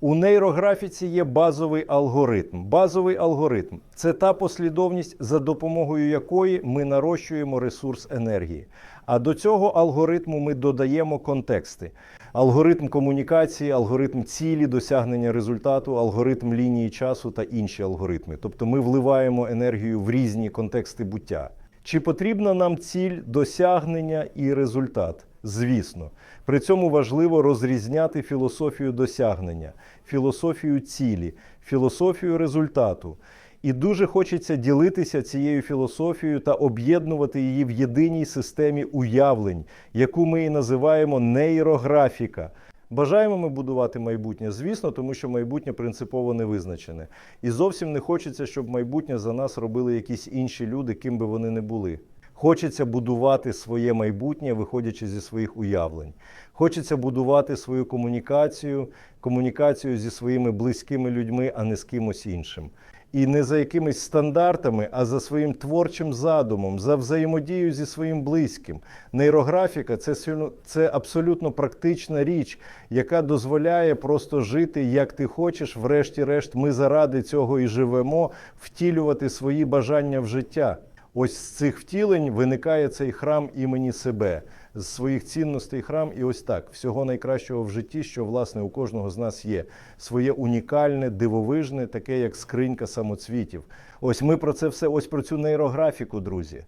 У нейрографіці є базовий алгоритм. Базовий алгоритм це та послідовність, за допомогою якої ми нарощуємо ресурс енергії. А до цього алгоритму ми додаємо контексти: алгоритм комунікації, алгоритм цілі, досягнення результату, алгоритм лінії часу та інші алгоритми. Тобто ми вливаємо енергію в різні контексти буття. Чи потрібна нам ціль досягнення і результат? Звісно. При цьому важливо розрізняти філософію досягнення, філософію цілі, філософію результату. І дуже хочеться ділитися цією філософією та об'єднувати її в єдиній системі уявлень, яку ми і називаємо нейрографіка. Бажаємо ми будувати майбутнє, звісно, тому що майбутнє принципово не визначене. І зовсім не хочеться, щоб майбутнє за нас робили якісь інші люди, ким би вони не були. Хочеться будувати своє майбутнє, виходячи зі своїх уявлень. Хочеться будувати свою комунікацію, комунікацію зі своїми близькими людьми, а не з кимось іншим. І не за якимись стандартами, а за своїм творчим задумом, за взаємодію зі своїм близьким. Нейрографіка це, це абсолютно практична річ, яка дозволяє просто жити як ти хочеш. Врешті-решт, ми заради цього і живемо, втілювати свої бажання в життя. Ось з цих втілень виникає цей храм імені себе, з своїх цінностей храм, і ось так всього найкращого в житті, що власне у кожного з нас є своє унікальне, дивовижне, таке як скринька самоцвітів. Ось ми про це все, ось про цю нейрографіку, друзі.